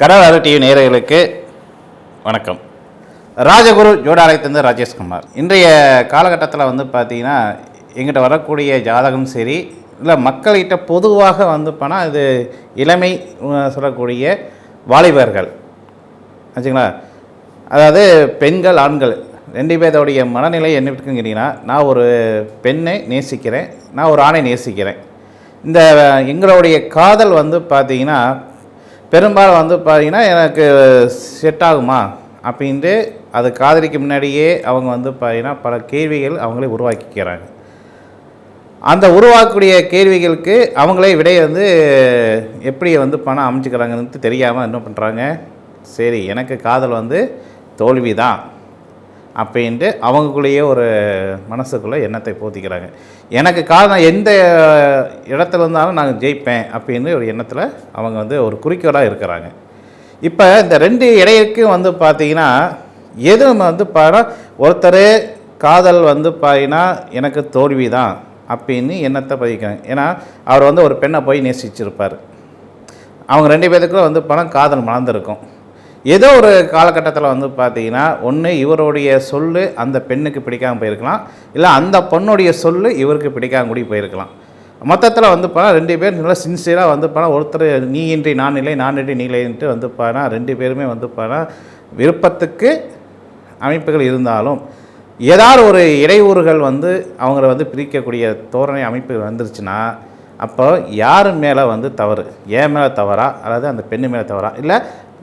கடலாறு TV நேயர்களுக்கு வணக்கம். ராஜகுரு ஜோடாலயத்திலிருந்து ராஜேஷ்குமார் இன்றைய காலகட்டத்தில் வந்து பார்த்தீங்கன்னா எங்கிட்ட வரக்கூடிய ஜாதகம் சரி இல்லை மக்கள்கிட்ட பொதுவாக வந்து போனால் இது இளமை சொல்லக்கூடிய வாலிபர்கள். ஆச்சுங்களா? அதாவது பெண்கள் ஆண்கள் ரெண்டு பேர்த்தோடைய மனநிலை என்ன இருக்குங்கிறீங்கன்னா நான் ஒரு பெண்ணை நேசிக்கிறேன் நான் ஒரு ஆணை நேசிக்கிறேன். இந்த எங்களுடைய காதல் வந்து பார்த்தீங்கன்னா பெரும்பாலும் வந்து பார்த்தீங்கன்னா எனக்கு செட் ஆகுமா? அப்படின்ட்டு அது காதலிக்கு முன்னாடியே அவங்க வந்து பார்த்திங்கன்னா பல கேள்விகள் அவங்களே உருவாக்கிக்கிறாங்க. அந்த உருவாக்கக்கூடிய கேள்விகளுக்கு அவங்களே விடையை வந்து எப்படி வந்து பணம் அமைச்சுக்கிறாங்கன்னு தெரியாமல் என்ன பண்ணுறாங்க சரி எனக்கு காதல் வந்து தோல்வி தான் அப்படின்ட்டு அவங்களுக்குள்ளேயே ஒரு மனசுக்குள்ளே எண்ணத்தை போத்திக்கிறாங்க. எனக்கு காரணம் எந்த இடத்துல இருந்தாலும் நான் ஜெயிப்பேன் அப்படின்னு ஒரு எண்ணத்தில் அவங்க வந்து ஒரு குறிக்கோளாக இருக்கிறாங்க. இப்போ இந்த ரெண்டு இடையிற்கும் வந்து பார்த்தீங்கன்னா எதுவும் வந்து பாரு ஒருத்தர் காதல் வந்து பார்த்தீங்கன்னா எனக்கு தோல்வி தான் அப்படின்னு எண்ணத்தை பதிக்கிறாங்க. ஏன்னா அவர் வந்து ஒரு பெண்ணை போய் நேசிச்சிருப்பார். அவங்க ரெண்டு பேருக்குள்ள வந்து பணம் காதல் மலர்ந்துருக்கும். ஏதோ ஒரு காலகட்டத்தில் வந்து பார்த்தீங்கன்னா ஒன்று இவருடைய சொல் அந்த பெண்ணுக்கு பிடிக்காமல் போயிருக்கலாம். இல்லை அந்த பொண்ணுடைய சொல் இவருக்கு பிடிக்காம கூடி போயிருக்கலாம். மொத்தத்தில் வந்து பார்த்தா ரெண்டு பேர் நல்லா சின்சியராக வந்து பார்த்தா ஒருத்தர் நீ இன்றி நான் இல்லை நான் இன்றி நீ இல்லைன்ட்டு வந்து போனால் ரெண்டு பேருமே வந்து பார்த்தா விருப்பத்துக்கு அமைப்புகள் இருந்தாலும் ஏதாவது ஒரு இடையூறுகள் வந்து அவங்கள வந்து பிரிக்கக்கூடிய தோரணை அமைப்பு வந்துருச்சுன்னா அப்போ யார் மேலே வந்து தவறு? ஏன் மேலே தவறா? அதாவது அந்த பெண்ணு மேலே தவறா? இல்லை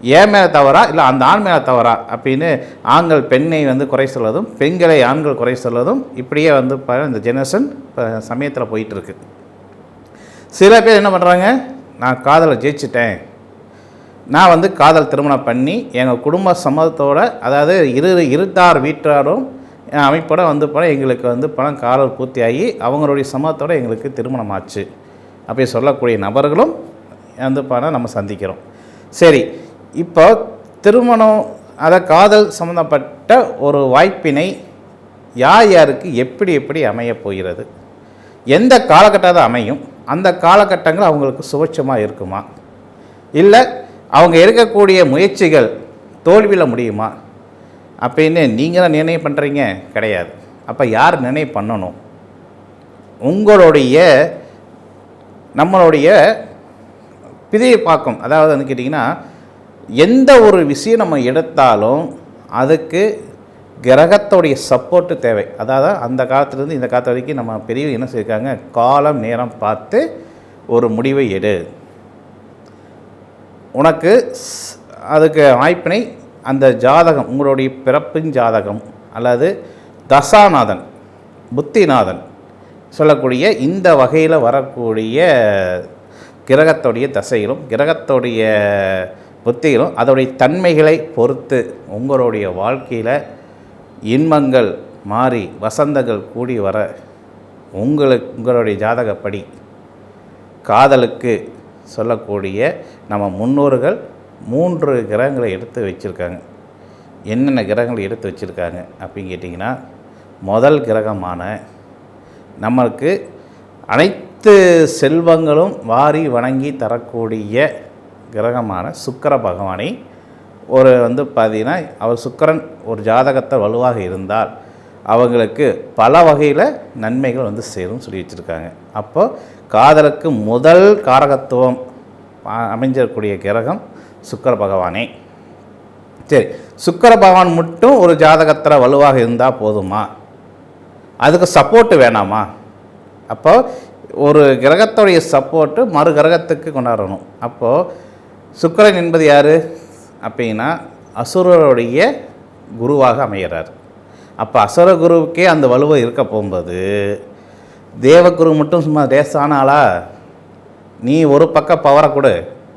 ஏன் மேலே தவறா? இல்லை அந்த ஆண் மேலே தவறா? அப்படின்னு ஆண்கள் பெண்ணை வந்து குறை சொல்வதும் பெண்களை ஆண்கள் குறை சொல்வதும் இப்படியே வந்து ப- இந்த ஜெனரேஷன் இப்போ சமயத்தில் போயிட்டுருக்கு. சில பேர் என்ன பண்ணுறாங்க நான் காதலை ஜெயிச்சிட்டேன். நான் வந்து காதல் திருமணம் பண்ணி எங்கள் குடும்ப சம்மதத்தோட அதாவது இரு இருட்டார் வீட்டாரும் என் அமைப்போட வந்து போனால் எங்களுக்கு வந்து பணம் காதல் பூர்த்தியாகி அவங்களுடைய சம்மதத்தோடு எங்களுக்கு திருமணம் ஆச்சு. அப்படி சொல்லக்கூடிய நபர்களும் வந்து பணம் நம்ம சந்திக்கிறோம். சரி இப்போ திருமணம் அதை காதல் சம்மந்தப்பட்ட ஒரு வாய்ப்பினை யார் யாருக்கு எப்படி எப்படி அமையப் போகிறது? எந்த காலகட்டத்தை அமையும்? அந்த காலகட்டங்கள் அவங்களுக்கு சுபட்சமாக இருக்குமா? இல்லை அவங்க இருக்கக்கூடிய முயற்சிகள் தோல்வியில் முடியுமா? அப்படின்னு நீங்கள் தான் நிர்ணயம் பண்ணுறீங்க கிடையாது. அப்போ யார் நிர்ணயம் பண்ணணும்? உங்களுடைய நம்மளுடைய பிதையை பார்க்கும். அதாவது வந்து கேட்டிங்கன்னா எந்த ஒரு விஷயம் நம்ம எடுத்தாலும் அதுக்கு கிரகத்தோடைய சப்போர்ட்டு தேவை. அதாவது அந்த காலத்துலேருந்து இந்த காலத்து வரைக்கும் நம்ம பெரிய என்ன செய்யிருக்காங்க காலம் நேரம் பார்த்து ஒரு முடிவை எடு. உனக்கு ஸ்- அதுக்கு வாய்ப்பினை அந்த ஜாதகம் உங்களுடைய பிறப்பின் ஜாதகம் அல்லது தசாநாதன் புத்திநாதன் சொல்லக்கூடிய இந்த வகையில் வரக்கூடிய கிரகத்துடைய தசைகளும் கிரகத்துடைய புத்திகளும் அதோடைய தன்மைகளை பொறுத்து உங்களுடைய வாழ்க்கையில் இன்பங்கள் மாறி வசந்தங்கள் கூடி வர உங்களுக்கு உங்களுடைய ஜாதகப்படி காதலுக்கு சொல்லக்கூடிய நம்ம முன்னோர்கள் மூன்று கிரகங்களை எடுத்து வச்சுருக்காங்க. என்னென்ன கிரகங்களை எடுத்து வச்சுருக்காங்க அப்படின்னு கேட்டிங்கன்னா முதல் கிரகமான நம்மளுக்கு அனைத்து செல்வங்களும் வாரி வணங்கி தரக்கூடிய கிரகமான சுக்கர பகவானை ஒரு வந்து பார்த்தீங்கன்னா அவர் சுக்கரன் ஒரு ஜாதகத்தை வலுவாக இருந்தால் அவங்களுக்கு பல வகையில் நன்மைகள் வந்து சேரும் சொல்லி வச்சுருக்காங்க. அப்போ காதலுக்கு முதல் காரகத்துவம் அ- கிரகம் சுக்கர பகவானே. சரி சுக்கர பகவான் மட்டும் ஒரு ஜாதகத்தில் வலுவாக இருந்தால் போதுமா? அதுக்கு சப்போர்ட்டு வேணாமா? அப்போ ஒரு கிரகத்துடைய சப்போர்ட்டு மறு கிரகத்துக்கு கொண்டாடணும். அப்போது சுக்கரன் என்பது யார்? அப்படின்னா அசுரருடைய குருவாக அமைகிறார் அப்போ அசுர குருவுக்கே அந்த வலுவை இருக்க போகும்போது தேவகுரு மட்டும் சும்மா லேசான நீ ஒரு பக்கம் பவரை கொடு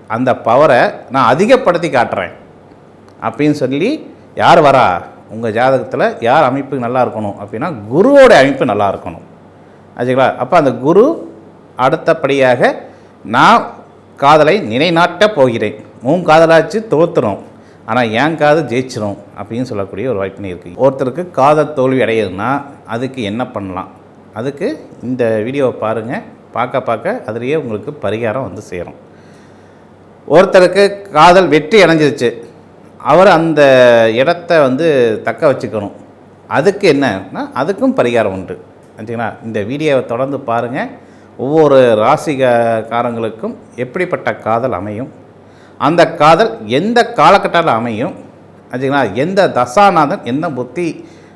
அந்த பவரை நான் அதிகப்படுத்தி காட்டுறேன். அப்படின்னு சொல்லி யார் வரா? உங்கள் ஜாதகத்தில் யார் அமைப்பு நல்லா இருக்கணும்? அப்படின்னா குருவோட அமைப்பு நல்லா இருக்கணும். ஆச்சுங்களா? அப்போ அந்த குரு அடுத்தபடியாக நான் காதலை நிலைநாட்டப் போகிறேன். உன் காதலாச்சு தோற்றுறோம் ஆனால் என் காது ஜெயிச்சிரும் அப்படின்னு சொல்லக்கூடிய ஒரு வாய்ப்பு இருக்குது ஒருத்தருக்கு காதல் தோல்வி அடையுதுன்னா அதுக்கு என்ன பண்ணலாம்? அதுக்கு இந்த வீடியோவை பாருங்கள் பார்க்க பார்க்க அதுலேயே உங்களுக்கு பரிகாரம் வந்து சேரும். ஒருத்தருக்கு காதல் வெற்றி அடைஞ்சிருச்சு. அவர் அந்த இடத்த வந்து தக்க வச்சுக்கணும். அதுக்கு என்னன்னா அதுக்கும் பரிகாரம் உண்டு. சரிங்களா? இந்த வீடியோவை தொடர்ந்து பாருங்கள் ஒவ்வொரு ராசிகாரங்களுக்கும் எப்படிப்பட்ட காதல் அமையும்? அந்த காதல் எந்த காலகட்டத்தில் அமையும்? சரிங்களா எந்த தசாநாதன் எந்த புத்தி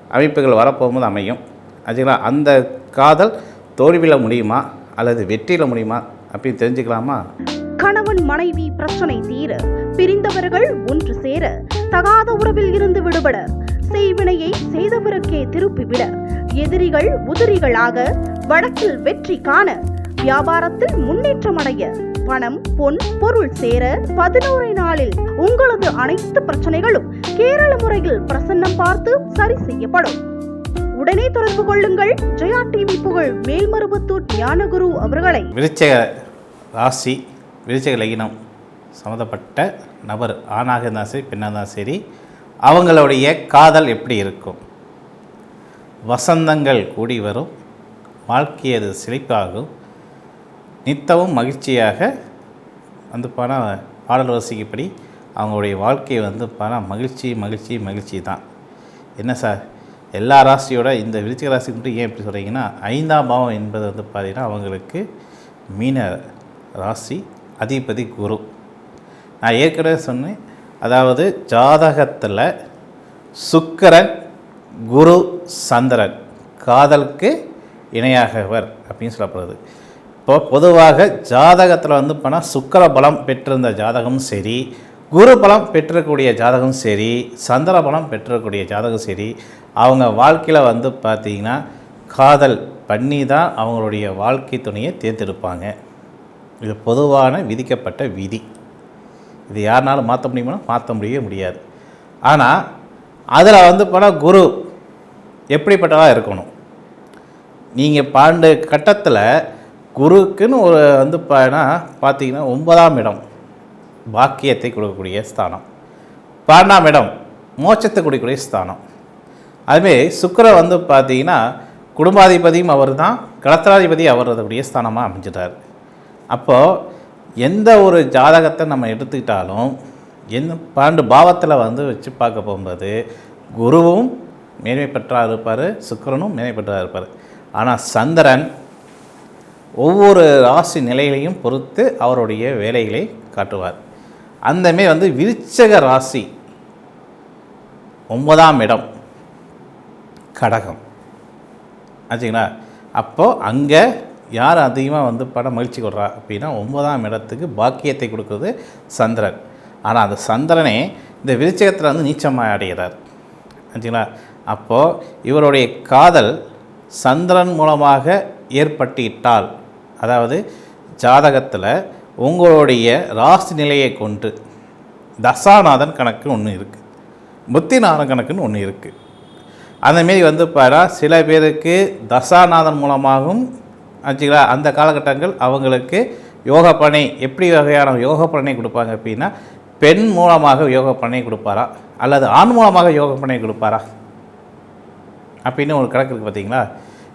அமைப்புகள் வரப்போகும்போது அமையும்? சரிங்களா அந்த காதல் தோல்வியில் முடியுமா? அல்லது வெற்றியில் முடியுமா? அப்படின்னு தெரிஞ்சுக்கலாமா? கணவன் மனைவி பிரச்சனை தீர பிரிந்தவர்கள் ஒன்று சேர தகாத உறவில் இருந்து விடுபட செய்வினையை செய்தவருக்கே திருப்பிவிட எதிரிகள் உதிரிகளாக வழக்கில் வெற்றி காண வியாபாரத்தில் முன்னேற்றம் அடைய பணம் பொன் பொருள் சேர பதினோரு நாளில் உங்களது அனைத்து பிரச்சனைகளும் கேரள முறையில் பிரசன்னம் பார்த்து சரி செய்யப்படும். உடனே தொடர்பு கொள்ளுங்கள். ஜெயா டிவி புகழ் மேல்மருவத்தூர் ஞானகுரு அவர்களை. விருச்சக ராசி விருச்சக லகினம் சம்மந்தப்பட்ட நபர் ஆணாக இருந்தால் சரி பெண்ணாக இருந்தால் சரி அவங்களுடைய காதல் எப்படி இருக்கும்? வசந்தங்கள் கூடி வரும். வாழ்க்கையது அது செழிப்பாகும். நித்தமும் மகிழ்ச்சியாக வந்து போனால் பாடல் வரிசைக்குப்படி அவங்களுடைய வாழ்க்கை வந்து பண மகிழ்ச்சி மகிழ்ச்சி மகிழ்ச்சி தான். என்ன சார்? எல்லா ராசியோட இந்த விருச்சிக ராசி மட்டும் ஏன் இப்படி சொல்கிறீங்கன்னா ஐந்தாம் பாவம் என்பது வந்து பார்த்திங்கன்னா அவங்களுக்கு மீன ராசி அதிபதி குரு. நான் ஏற்கனவே சொன்னேன் அதாவது ஜாதகத்தில் சுக்கிரன் குரு சந்திரன். காதலுக்கு இணையாகவர் அப்படின்னு சொல்லப்படுது. இப்போ பொதுவாக ஜாதகத்தில் வந்து போனால் சுக்கர பலம் பெற்றிருந்த ஜாதகமும் சரி குரு பலம் பெற்றக்கூடிய ஜாதகம் சரி சந்திர பலம் பெற்றக்கூடிய ஜாதகம் சரி அவங்க வாழ்க்கையில் வந்து பார்த்திங்கன்னா காதல் பண்ணி தான் அவங்களுடைய வாழ்க்கை துணையை தேர்ந்தெடுப்பாங்க. இது பொதுவான விதிக்கப்பட்ட விதி. இது யாருனாலும் மாற்ற முடியுமா மாற்ற முடியவே முடியாது. ஆனால் அதில் வந்து போனால் குரு எப்படிப்பட்டதாக இருக்கணும்? நீங்கள் பாண்டு கட்டத்தில் குருக்குன்னு ஒரு வந்து பார்த்தீங்கன்னா ஒன்பதாம் இடம். பாக்கியத்தை கொடுக்கக்கூடிய ஸ்தானம். பன்னெண்டாம் இடம் மோட்சத்தை கொடுக்கக்கூடிய ஸ்தானம். அதுமாரி சுக்கரை வந்து பார்த்தீங்கன்னா குடும்பாதிபதியும் அவர் தான் கலத்திராதிபதி அவர் அதனுடைய ஸ்தானமாக அமைஞ்சிட்டார். அப்போது எந்த ஒரு ஜாதகத்தை நம்ம எடுத்துக்கிட்டாலும் எந்த பன்னெண்டு பாவத்தில் வந்து வச்சு பார்க்க போகும்போது குருவும் மேன்மை பெற்றா இருப்பார் சுக்கிரனும் மேன்மை பெற்றா இருப்பார். ஆனால் சந்திரன் ஒவ்வொரு ராசி நிலைகளையும் பொறுத்து அவருடைய வேலைகளை காட்டுவார். அந்தமாரி வந்து விருச்சக ராசி ஒன்பதாம் இடம். கடகம். ஆச்சுங்களா? அப்போது அங்கே யார் அதிகமாக வந்து படம் மகிழ்ச்சி கொடுறா அப்படின்னா ஒன்பதாம் இடத்துக்கு பாக்கியத்தை கொடுக்குறது சந்திரன். ஆனால் அந்த சந்திரனே இந்த விருச்சகத்தில் வந்து நீச்சமாக அடைகிறார் ஆச்சுங்களா? அப்போது இவருடைய காதல் சந்திரன் மூலமாக ஏற்பட்டிட்டால் அதாவது ஜாதகத்தில் உங்களுடைய ராசி நிலையை கொண்டு தசாநாதன் கணக்கு ஒன்று இருக்குது புத்திநாதன் கணக்குன்னு ஒன்று இருக்குது அந்தமாரி வந்து பாரா சில பேருக்கு தசாநாதன் மூலமாகவும் ஆச்சுங்களா அந்த காலகட்டங்கள் அவங்களுக்கு யோக பணி எப்படி வகையான யோக பணி கொடுப்பாங்க அப்படின்னா பெண் மூலமாக யோக பணி கொடுப்பாரா அல்லது ஆண் மூலமாக யோக பணி கொடுப்பாரா? அப்படின்னு ஒரு கணக்கு இருக்குது பார்த்தீங்களா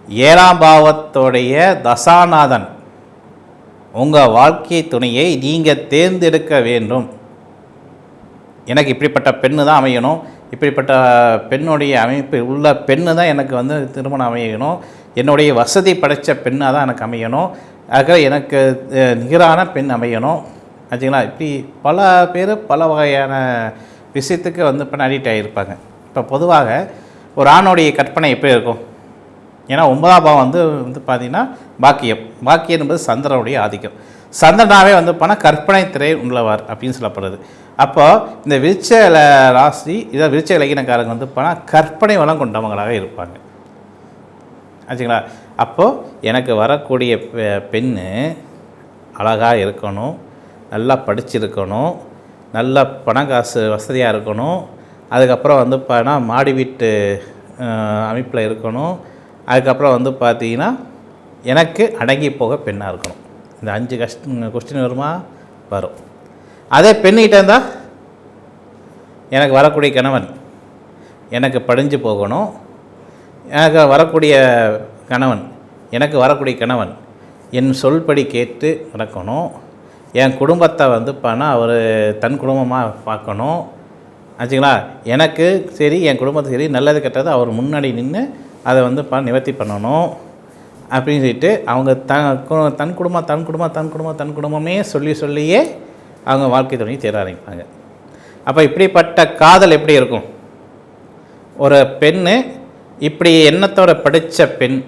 ஏழாம் பாவத்தோடைய தசாநாதன் உங்கள் வாழ்க்கை துணையை நீங்கள் தேர்ந்தெடுக்க வேண்டும். எனக்கு இப்படிப்பட்ட பெண்ணு தான் அமையணும். இப்படிப்பட்ட பெண்ணுடைய அமைப்பு உள்ள பெண்ணு தான் எனக்கு வந்து திருமணம் அமையணும். என்னுடைய வசதி படைத்த பெண்ணாக தான் எனக்கு அமையணும். ஆக எனக்கு நிகரான பெண் அமையணும். ஆச்சுங்களா? இப்படி பல பேர் பல வகையான விஷயத்துக்கு வந்து இப்போ அடிக்ட் ஆகியிருப்பாங்க இப்போ பொதுவாக ஒரு ஆணுடைய கற்பனை எப்படி இருக்கும்? ஏன்னா ஒன்பதாம் பாவம் வந்து வந்து பார்த்திங்கன்னா பாக்கியம். பாக்கியம் என்பது சந்திரனுடைய ஆதிக்கம். சந்திரனாவே வந்து போனால் கற்பனை திரை உள்ளவர் அப்படின்னு சொல்லப்படுறது. அப்போது இந்த விருச்ச ராசி இதை விருச்ச இலக்கினக்காரங்க வந்து போனால் கற்பனை வளம் கொண்டவங்களாக இருப்பாங்க. ஆச்சுங்களா? அப்போது எனக்கு வரக்கூடிய பெ- பெண்ணு அழகாக இருக்கணும் நல்லா படிச்சிருக்கணும் நல்ல பணம் காசு வசதியாக இருக்கணும் அதுக்கப்புறம் வந்து பார்த்தா மாடி வீட்டு அமைப்பில் இருக்கணும் அதுக்கப்புறம் வந்து பார்த்தீங்கன்னா எனக்கு அடங்கி போக பெண்ணாக இருக்கணும். இந்த அஞ்சு கஷ்ட கொஸ்டின் வருமா? வரும். அதே பெண்ணிகிட்ட இருந்தால் எனக்கு வரக்கூடிய கணவன் எனக்கு படிஞ்சு போகணும். எனக்கு வரக்கூடிய கணவன் எனக்கு வரக்கூடிய கணவன் என் சொல்படி கேட்டு நடக்கணும். என் குடும்பத்தை வந்து பண்ணால் அவர் தன் குடும்பமாக பார்க்கணும். ஆச்சுங்களா? எனக்கு சரி என் குடும்பத்துக்கு சரி நல்லது கெட்டது அவர் முன்னாடி நின்று அதை வந்து ப நிவர்த்தி பண்ணணும் அப்படின்னு சொல்லிட்டு அவங்க த கு- தன் குடும்பம் தன் குடும்பம் தன் குடும்பம் தன் குடும்பமே சொல்லி சொல்லியே அவங்க வாழ்க்கை துணை தேட ஆரம்பிப்பாங்க. அப்போ இப்படிப்பட்ட காதல் எப்படி இருக்கும்? ஒரு பெண்ணு இப்படி எண்ணத்தோட படித்த பெண்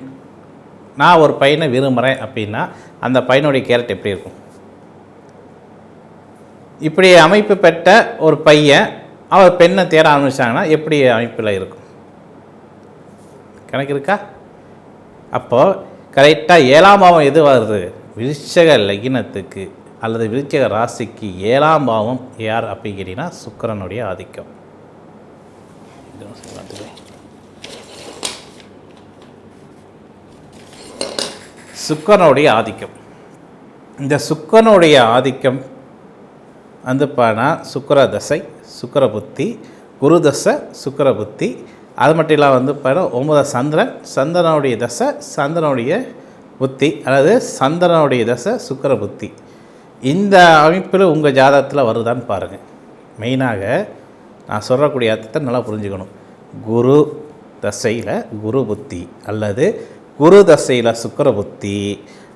நான் ஒரு பையனை விரும்புகிறேன் அப்படின்னா அந்த பையனுடைய கேரட் எப்படி இருக்கும்? இப்படி அமைப்பு பெற்ற ஒரு பையன் அவர் பெண்ணை தேட ஆரம்பிச்சாங்கன்னா எப்படி அமைப்பில் இருக்கும்? கணக்கு இருக்கா அப்போது கரெக்டாக ஏழாம் பாவம் எது வருது? விருச்சக லக்னத்துக்கு அல்லது விருச்சக ராசிக்கு ஏழாம் பாவம் யார் அப்படின்னு கேட்டிங்கன்னா சுக்கிரனுடைய ஆதிக்கம். சுக்கரனுடைய ஆதிக்கம். இந்த சுக்கரனுடைய ஆதிக்கம் வந்து பானா சுக்கர தசை சுக்கர புத்தி குரு தசை புத்தி அது மட்டும் இல்லாமல் வந்து பாரு ஒன்பது சந்திரன் சந்திரனுடைய தசை சந்திரனுடைய புத்தி அதாவது சந்திரனுடைய தசை சுக்கர புத்தி. இந்த அமைப்பில் உங்கள் ஜாதகத்தில் வருதான்னு பாருங்கள் மெயினாக நான் சொல்லக்கூடிய அர்த்தத்தை நல்லா புரிஞ்சுக்கணும். குரு தசையில் குரு புத்தி அல்லது குரு தசையில் சுக்கர புத்தி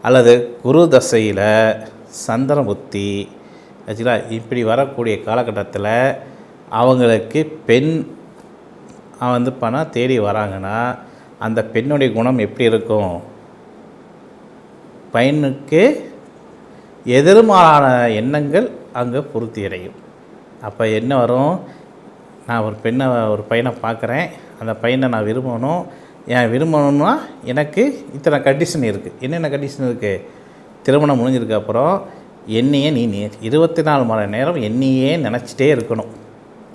அல்லது குரு தசையில் சந்திர புத்தி. ஆக்சுவலா இப்படி வரக்கூடிய காலகட்டத்தில் அவங்களுக்கு பெண் வந்து பணம் தேடி வராங்கன்னா அந்த பெண்ணுடைய குணம் எப்படி இருக்கும்? பையனுக்கு எதிர்மாறான எண்ணங்கள் அங்கே பூர்த்தி அடையும். அப்போ என்ன வரும்? நான் ஒரு பெண்ணை ஒரு பையனை பார்க்குறேன். அந்த பையனை நான் விரும்பணும். ஏன் விரும்பணும்னா எனக்கு இத்தனை கண்டிஷன் இருக்குது என்னென்ன கண்டிஷன் இருக்குது திருமணம் முடிஞ்சதுக்கு அப்புறம் என்னையே நீ இருபத்தி நாலு மணி நேரம் என்னையே நினச்சிட்டே இருக்கணும்.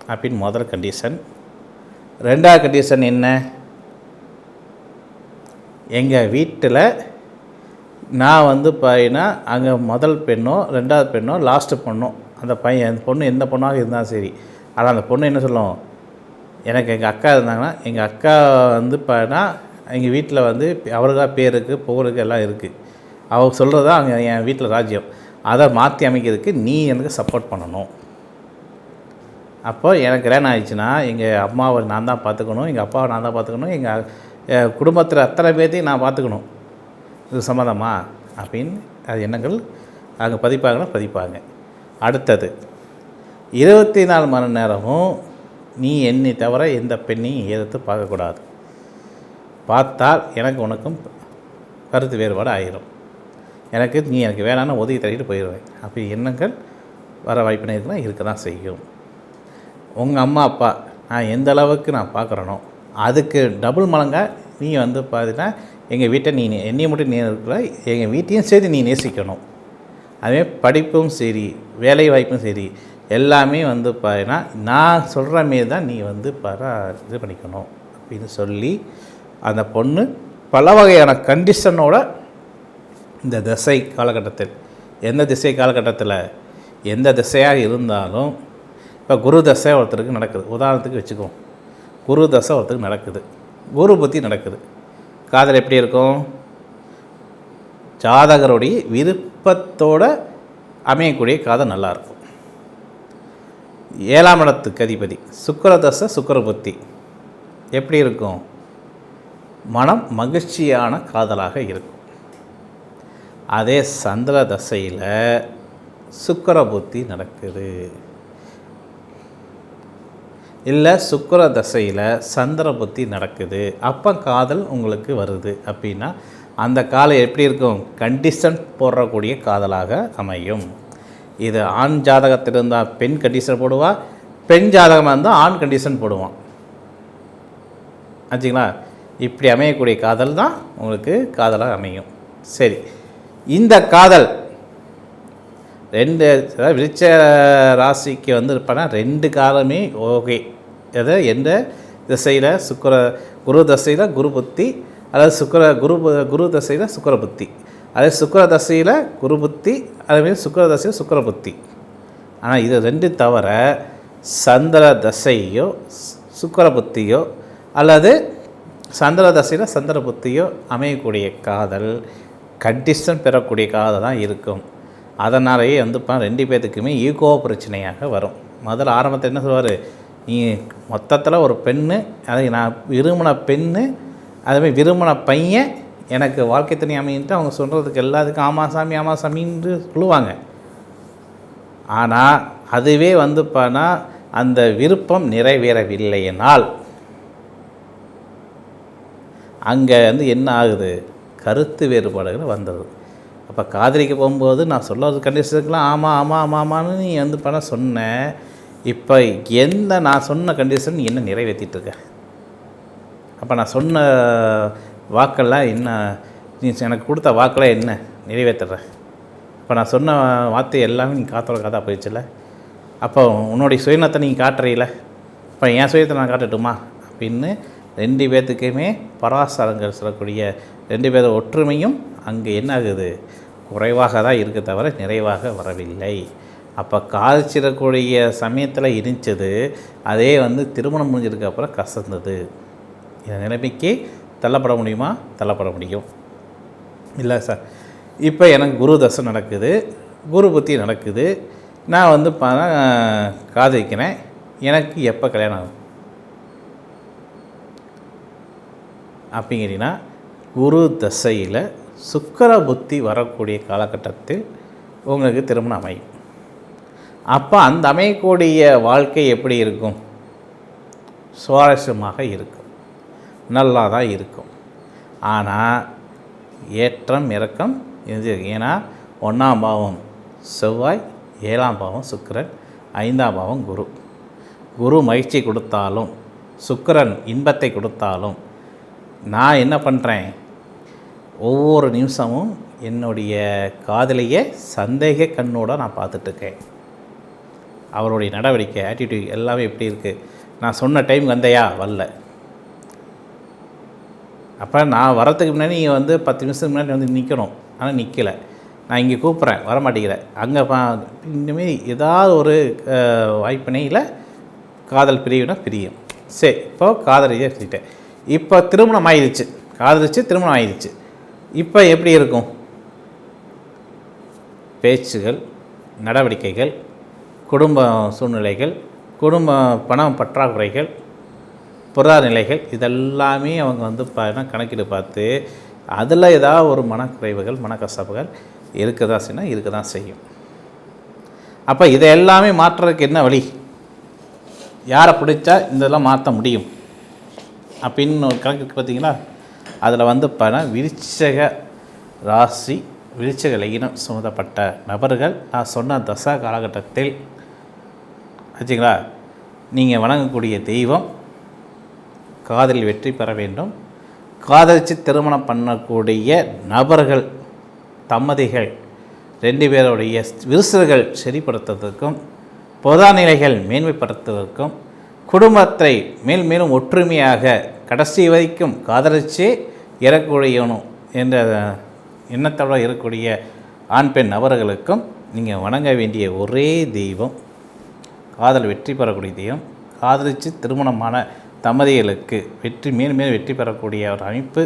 அப்படின்னு முதல் கண்டிஷன் ரெண்டாவது கண்டிஷன் என்ன? எங்கள் வீட்டில் நான் வந்து பார்த்தீங்கன்னா அங்கே முதல் பெண்ணோ ரெண்டாவது பெண்ணோ லாஸ்ட்டு பொண்ணும் அந்த பையன் அந்த பொண்ணு எந்த பொண்ணாக இருந்தாலும் சரி. ஆனால் அந்த பொண்ணு என்ன சொல்லுவோம் எனக்கு எங்கள் அக்கா இருந்தாங்கன்னா எங்கள் அக்கா வந்து பார்த்தீங்கன்னா எங்கள் வீட்டில் வந்து அவருக்கா பேருக்கு புகழுக்கு எல்லாம் இருக்குது அவங்க சொல்கிறது தான் அங்கே என் வீட்டில் ராஜ்யம். அதை மாற்றி அமைக்கிறதுக்கு நீ எனக்கு சப்போர்ட் பண்ணணும். அப்போ எனக்கு கல்யாணம் ஆயிடுச்சுன்னா எங்கள் அம்மாவை நான் தான் பார்த்துக்கணும் எங்கள் அப்பாவை நான் தான் பார்த்துக்கணும் எங்கள் குடும்பத்தில் அத்தனை பேர்த்தையும் நான் பார்த்துக்கணும். இது சம்மதமா? அப்படின்னு அது எண்ணங்கள் அங்கே பதிப்பாங்கன்னா பதிப்பாங்க. அடுத்தது இருபத்தி நாலு மணி நேரமும் நீ என்னை தவிர எந்த பெண்ணையும் எதிர்த்து பார்க்கக்கூடாது. பார்த்தால் எனக்கு உனக்கும் கருத்து வேறுபாடு ஆயிரும். எனக்கு நீ எனக்கு வேணான்னு ஒதுக்கி தள்ளிட்டு போயிடுவேன். அப்படி எண்ணங்கள் வர வாய்ப்பு இருக்க தான் செய்யும். உங்கள் அம்மா அப்பா நான் எந்த அளவுக்கு நான் பார்க்குறனோ அதுக்கு டபுள் மடங்காக நீ வந்து பார்த்தீங்கன்னா எங்கள் வீட்டை நீ என்னையை மட்டும் நீ இருக்கிற எங்கள் வீட்டையும் சேர்த்து நீ நேசிக்கணும். அதே படிப்பும் சரி வேலை வாய்ப்பும் சரி எல்லாமே வந்து பார்த்தீங்கன்னா நான் சொல்கிற மாரி தான் நீ வந்து பாரா இது பண்ணிக்கணும் அப்படின்னு சொல்லி அந்த பொண்ணு பல வகையான கண்டிஷனோட இந்த திசை காலகட்டத்தில் எந்த திசை காலகட்டத்தில் எந்த திசையாக இருந்தாலும் இப்போ குரு தசை ஒருத்தருக்கு நடக்குது. உதாரணத்துக்கு வச்சுக்குவோம். குரு தசை ஒருத்தருக்கு நடக்குது. குரு புத்தி நடக்குது. காதல் எப்படி இருக்கும்? ஜாதகருடைய விருப்பத்தோட அமையக்கூடிய காதல் நல்லாயிருக்கும். ஏழாம் இடத்துக்கு அதிபதி. சுக்கரதசை புத்தி. எப்படி இருக்கும்? மனம் மகிழ்ச்சியான காதலாக இருக்கும். அதே சந்திர தசையில் சுக்கிர புத்தி நடக்குது. இல்லை சுக்கர தசையில் சந்திர புத்தி நடக்குது. அப்போ காதல் உங்களுக்கு வருது அப்படின்னா அந்த காலம் எப்படி இருக்கும்? கண்டிஷன் போடக்கூடிய காதலாக அமையும். இது ஆண் ஜாதகத்தில் இருந்தால் பெண் கண்டிஷன் போடுவா பெண் ஜாதகமாக இருந்தால் ஆண் கண்டிஷன் போடுவான். ஆச்சுங்களா? இப்படி அமையக்கூடிய காதல் தான் உங்களுக்கு காதலாக அமையும். சரி இந்த காதல் ரெண்டு விருச்ச ராசிக்கு வந்து இருப்பேன்னா ரெண்டு காலமே ஓகே. எதை? எந்த திசையில்? சுக்கர குரு தசையில் குரு புத்தி அதாவது சுக்கர குரு குரு தசையில் சுக்கர புத்தி. அதே சுக்கர தசையில் குரு புத்தி அதேமாரி சுக்கர தசையில் சுக்கர புத்தி. ஆனால் இது ரெண்டு தவிர சந்திர தசையோ சுக்கர புத்தியோ அல்லது சந்திர தசையில் சந்திர புத்தியோ அமையக்கூடிய காதல் கண்டிஷன் பெறக்கூடிய காதல் தான் இருக்கும். அதனாலேயே வந்து இப்போ ரெண்டு பேர்த்துக்குமே ஈகோ பிரச்சனையாக வரும். முதல்ல ஆரம்பத்தில் என்ன சொல்லுவார்? நீ மொத்தத்தில் ஒரு பெண்ணு அதை நான் விரும்பின பெண்ணு அதுமாதிரி விரும்பின பையன் எனக்கு வாழ்க்கை துணை அமைன்ட்டு அவங்க சொல்கிறதுக்கு எல்லாத்துக்கும் ஆமா சாமி ஆமா சாமின்னு சொல்லுவாங்க. ஆனால் அதுவே வந்து அந்த விருப்பம் நிறைவேறவில்லையினால் அங்கே வந்து என்ன ஆகுது? கருத்து வேறுபாடுகள் வந்தது. அப்போ காதலிக்க போகும்போது நான் சொல்ல கண்டிஷனுக்கெலாம் ஆமாம் ஆமாம் ஆமாம் ஆமான்னு நீ வந்து பண்ண சொன்னேன் இப்போ எந்த நான் சொன்ன கண்டிஷன் என்ன நிறைவேற்றிட்டுருக்கேன் அப்போ நான் சொன்ன வாக்கெல்லாம் என்ன நீ எனக்கு கொடுத்த வாக்கெல்லாம் என்ன நிறைவேற்றுறேன் இப்போ நான் சொன்ன வார்த்தை எல்லாமே நீ காத்தோட காத்தா போயிடுச்சுல அப்போ உன்னுடைய சுயநத்தை நீ காட்டுறீல இப்போ என் சுயத்தை நான் காட்டட்டுமா? அப்படின்னு ரெண்டு பேர்த்துக்குமே பராசரங்கள் சொல்லக்கூடிய ரெண்டு பேர் ஒற்றுமையும் அங்கே என்ன ஆகுது குறைவாக தான் இருக்க தவிர நிறைவாக வரவில்லை. அப்போ காதிச்சிடக்கூடிய சமயத்தில் இருந்துச்சது அதே வந்து திருமணம் முடிஞ்சதுக்கு அப்புறம் கசந்தது. இந்த நிலைமைக்கு தள்ளப்பட முடியுமா? தள்ளப்பட முடியும். இல்லை சார். இப்போ எனக்கு குரு தசை நடக்குது. குரு புத்தி நடக்குது. நான் வந்து பார்த்தா காதலிக்கிறேன். எனக்கு எப்போ கல்யாணம் ஆகும்? அப்படிங்கிறீங்கன்னா குரு தசையில் சுக்கர புத்தி வரக்கூடிய காலகட்டத்தில் உங்களுக்கு திருமணம் அமையும். அப்போ அந்த அமையக்கூடிய வாழ்க்கை எப்படி இருக்கும்? சுவாரஸ்யமாக இருக்கும். நல்லா தான் இருக்கும். ஆனால் ஏற்றம் இறக்கம் இருந்து ஏன்னா ஒன்றாம் பாவம் செவ்வாய் ஏழாம் பாவம் சுக்கிரன் ஐந்தாம் பாவம் குரு. குரு மகிழ்ச்சி கொடுத்தாலும் சுக்கரன் இன்பத்தை கொடுத்தாலும் நான் என்ன பண்ணுறேன் ஒவ்வொரு நிமிஷமும் என்னுடைய காதலியை சந்தேக கண்ணோடு நான் பார்த்துட்ருக்கேன் அவருடைய நடவடிக்கை ஆட்டிடியூட் எல்லாமே எப்படி இருக்குது நான் சொன்ன டைம் வந்தையா? வரல. அப்போ நான் வரத்துக்கு முன்னாடி நீங்கள் வந்து பத்து நிமிஷத்துக்கு முன்னாடி வந்து நிற்கணும் ஆனால் நிற்கலை நான் இங்கே கூப்பிட்றேன். வர மாட்டேங்கிறேன் அங்கே இனிமேல் ஏதாவது ஒரு வாய்ப்பினையில் காதல் பிரிவுனா பிரியும். சரி இப்போ காதலியே சொல்லிட்டேன். இப்போ திருமணம் ஆயிடுச்சு காதலிச்சு திருமணம் ஆயிடுச்சு இப்போ எப்படி இருக்கும்? பேச்சுகள் நடவடிக்கைகள் குடும்ப சூழ்நிலைகள் குடும்ப பணம் பற்றாக்குறைகள் பொருளாதார நிலைகள் இதெல்லாமே அவங்க வந்து பார்த்தா கணக்கிட்டு பார்த்து அதில் ஏதாவது ஒரு மனக்குறைவுகள் மனக்கசப்புகள் இருக்க தான் செய்யணும் இருக்க தான் செய்யும். அப்போ இதை எல்லாமே மாற்றுறதுக்கு என்ன வழி? யாரை பிடிச்சா இதெல்லாம் மாற்ற முடியும்? அப்படின்னு ஒரு கணக்கு இருக்கு பார்த்தீங்களா அதில் வந்து பார்த்தா விருச்சக ராசி விருச்சக லகினம் சம்மந்தப்பட்ட நபர்கள் நான் சொன்ன தசா காலகட்டத்தில் ஆச்சுங்களா நீங்கள் வணங்கக்கூடிய தெய்வம் காதலில் வெற்றி பெற வேண்டும். காதலித்து திருமணம் பண்ணக்கூடிய நபர்கள் தம்மதிகள் ரெண்டு பேருடைய விரிசல்கள் சரிப்படுத்துவதற்கும் பொதா நிலைகள் மேன்மைப்படுத்துவதற்கும் குடும்பத்தை மேல் மேலும் ஒற்றுமையாக கடைசி வரைக்கும் காதலிச்சே இறக்கக்கூடியணும் என்ற எண்ணத்தோடு இருக்கக்கூடிய ஆண் பெண் நபர்களுக்கும் நீங்கள் வணங்க வேண்டிய ஒரே தெய்வம் காதல் வெற்றி பெறக்கூடிய தெய்வம். காதலித்து திருமணமான தம்பதிகளுக்கு வெற்றி மேலும் மேலும் வெற்றி பெறக்கூடிய ஒரு அமைப்பு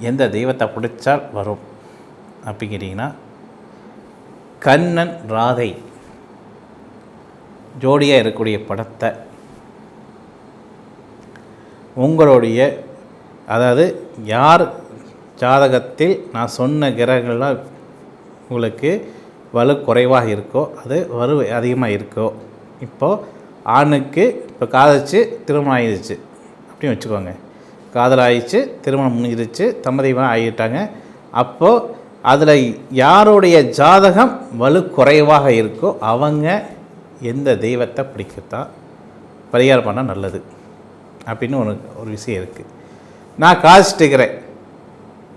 எந்த தெய்வத்தை பிடிச்சால் வரும் அப்படிங்கிறீங்கன்னா கண்ணன் ராதை ஜோடியாக இருக்கக்கூடிய படத்தை உங்களுடைய அதாவது யார் ஜாதகத்தில் நான் சொன்ன கிரகங்கள்லாம் உங்களுக்கு வலு குறைவாக இருக்கோ அது வலு அதிகமாக இருக்கோ இப்போது ஆணுக்கு இப்போ காதலிச்சு திருமணம் ஆயிடுச்சு அப்படின்னு வச்சுக்கோங்க. காதல் ஆயிடுச்சு திருமணம் முடிஞ்சிருச்சு தம்பதிமாக ஆகிட்டாங்க. அப்போது அதில் யாருடைய ஜாதகம் வலு குறைவாக இருக்கோ அவங்க எந்த தெய்வத்தை பிடிக்கத்தான் பரிகாரம் பண்ணால் நல்லது. அப்படின்னு ஒரு ஒரு விஷயம் இருக்குது நான் காதிச்சிட்டுக்கிறேன்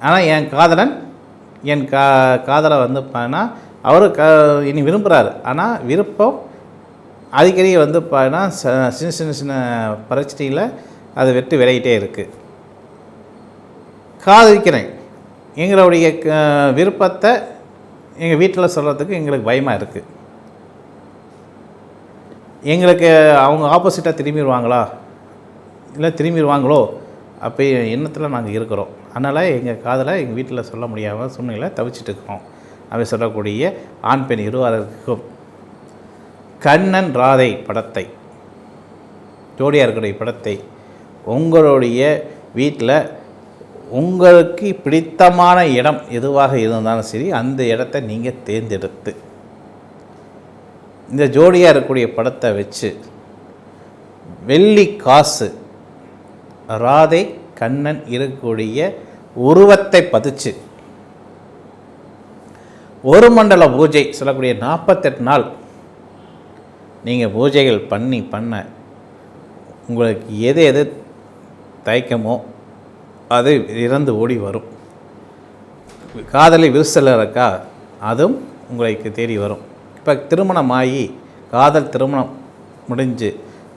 ஆனால் என் காதலன் என் கா காதலை வந்து பார்த்தீங்கன்னா அவர் க இனி விரும்புகிறாரு ஆனால் விருப்பம் அடிக்கடி வந்து பார்த்தா ச- சின்ன சின்ன சின்ன பிரச்சனையில் அதை வெட்டு விளையிட்டே இருக்குது காதலிக்கிறேன். எங்களுடைய க- விருப்பத்தை எங்கள் வீட்டில் சொல்கிறதுக்கு எங்களுக்கு பயமாக இருக்குது எங்களுக்கு அவங்க ஆப்போசிட்டாக திரும்பிடுவாங்களா? இல்லை திரும்பிடுவாங்களோ? அப்போ எண்ணத்தில் நாங்கள் இருக்கிறோம். அதனால் எங்கள் காதலை எங்கள் வீட்டில் சொல்ல முடியாமல் சூழ்நிலை தவிச்சிட்டு இருக்கிறோம் அப்படி சொல்லக்கூடிய ஆண் பெண் இருவருக்கும். கண்ணன் ராதை படத்தை ஜோடியாக இருக்கக்கூடிய படத்தை உங்களுடைய வீட்டில் உங்களுக்கு பிடித்தமான இடம் எதுவாக இருந்தாலும் சரி அந்த இடத்த நீங்கள் தேர்ந்தெடுத்து இந்த ஜோடியாக இருக்கக்கூடிய படத்தை வச்சு வெள்ளி காசு ராதை கண்ணன் இருக்கக்கூடிய உருவத்தை பதிச்சு ஒரு மண்டல பூஜை சொல்லக்கூடிய நாற்பத்தெட்டு நாள் நீங்கள் பூஜைகள் பண்ணி பண்ண உங்களுக்கு எது எது தயக்கமோ அது இறந்து ஓடி வரும். காதலி விரிசல் இருக்கா? அதுவும் உங்களுக்கு தேடி வரும். இப்போ திருமணமாகி காதல் திருமணம் முடிஞ்சு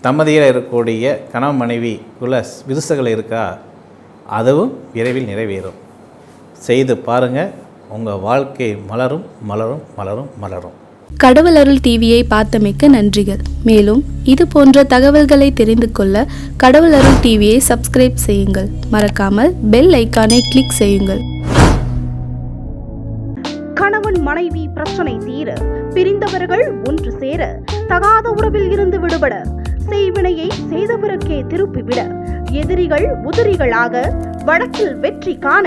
தம்பதியில் இருக்கக்கூடிய கணவன் மனைவிக்குள்ள விரிசல்கள் இருக்கா? அதுவும் விரைவில் நிறைவேறும். செய்து பாருங்கள் உங்கள் வாழ்க்கை மலரும் மலரும் மலரும் மலரும். கடவுள் அருள் டிவியை பார்த்தமைக்க நன்றிகள். மேலும் இது போன்ற தகவல்களை தெரிந்து கொள்ள கடவுள் அருள் டிவியை சப்ஸ்கிரைப் செய்யுங்கள். மறக்காமல் பெல் ஐக்கானை கிளிக் செய்யுங்கள். கணவன் மனைவி பிரச்சனை தீர பிரிந்தவர்கள் ஒன்று சேர தகாத உறவில் இருந்து விடுபட செய்வினையை செய்தவருக்கே திருப்பிவிட எதிரிகள் உதிரிகளாக வழக்கில் வெற்றி காண